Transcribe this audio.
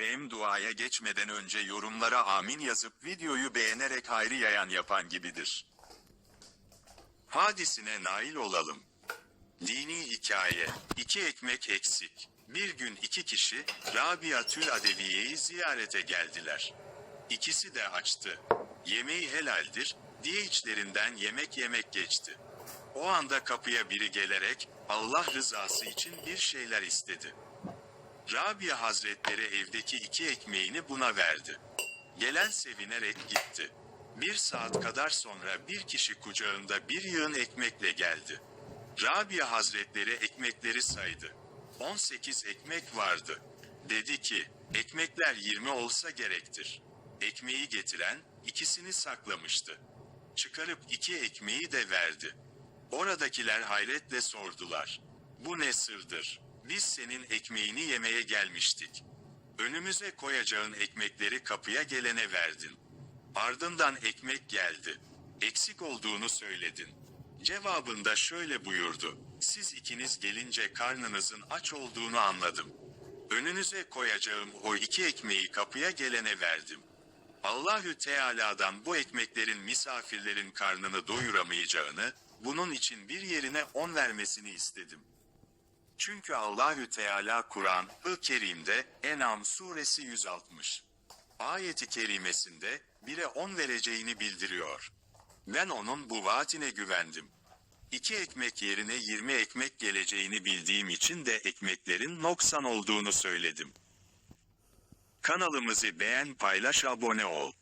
Benim duaya geçmeden önce yorumlara amin yazıp videoyu beğenerek hayrı yayan yapan gibidir. Hadisine nail olalım. Dini hikaye. İki ekmek eksik. Bir gün iki kişi Rabia Tül Adeviye'yi ziyarete geldiler. İkisi de açtı. Yemeği helaldir diye içlerinden yemek yemek geçti. O anda kapıya biri gelerek Allah rızası için bir şeyler istedi. Rabia Hazretleri evdeki iki ekmeğini buna verdi. Gelen sevinerek gitti. Bir saat kadar sonra bir kişi kucağında bir yığın ekmekle geldi. Rabia Hazretleri ekmekleri saydı. 18 ekmek vardı. Dedi ki, ekmekler 20 olsa gerektir. Ekmeği getiren, ikisini saklamıştı. Çıkarıp iki ekmeği de verdi. Oradakiler hayretle sordular. Bu ne sırdır? Biz senin ekmeğini yemeye gelmiştik. Önümüze koyacağın ekmekleri kapıya gelene verdin. Ardından ekmek geldi. Eksik olduğunu söyledin. Cevabında şöyle buyurdu. Siz ikiniz gelince karnınızın aç olduğunu anladım. Önünüze koyacağım o iki ekmeği kapıya gelene verdim. Allahü Teala'dan bu ekmeklerin misafirlerin karnını doyuramayacağını, bunun için bir yerine on vermesini istedim. Çünkü Allahü Teala Kur'an-ı Kerim'de En'am suresi 160 ayeti kerimesinde bire on vereceğini bildiriyor. Ben onun bu vaatine güvendim. İki ekmek yerine yirmi ekmek geleceğini bildiğim için de ekmeklerin noksan olduğunu söyledim. Kanalımızı beğen paylaş abone ol.